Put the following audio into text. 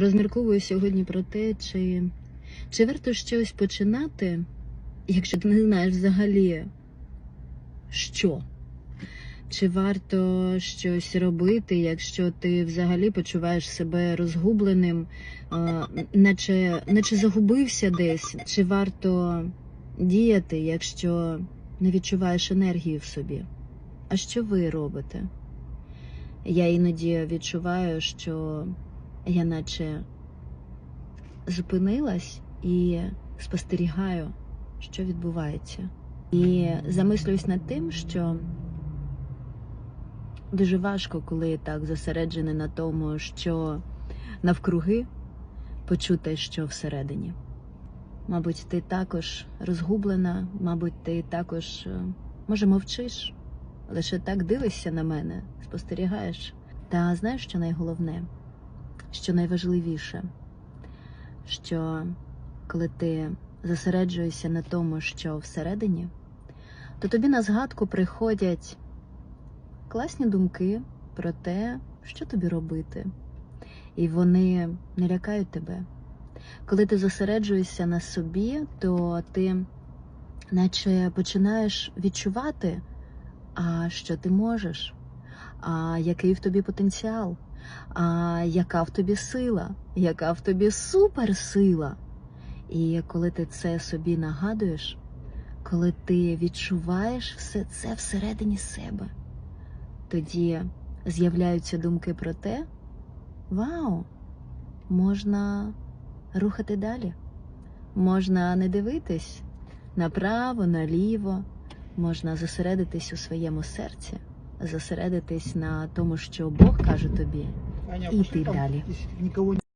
Розмірковую сьогодні про те, чи, чи варто щось починати, якщо ти не знаєш взагалі, що. Чи варто щось робити, якщо ти взагалі почуваєш себе розгубленим, наче, наче загубився десь? Чи варто діяти, якщо не відчуваєш енергії в собі? А що ви робите? Я іноді відчуваю, що я наче зупинилась і спостерігаю, що відбувається. І замислююсь над тим, що дуже важко, коли так зосереджений на тому, що навкруги почути, що всередині. Мабуть, ти також розгублена, мабуть, ти також, е, може, мовчиш, лише так дивишся на мене, спостерігаєш. Та знаєш, що найголовне, що найважливіше, що коли ти зосереджуєшся на тому, що всередині, то тобі на згадку приходять класні думки про те, що тобі робити, і вони не лякають тебе. Коли ти зосереджуєшся на собі, то ти наче починаєш відчувати, а що ти можеш, а який в тобі потенціал, а яка в тобі сила, яка в тобі суперсила. І коли ти це собі нагадуєш, коли ти відчуваєш все це всередині себе, тоді з'являються думки про те, вау, можна рухати далі. Можна не дивитись направо, наліво, можна зосередитись у своєму серці, зосередитись на тому, що Бог каже тобі, І йти ты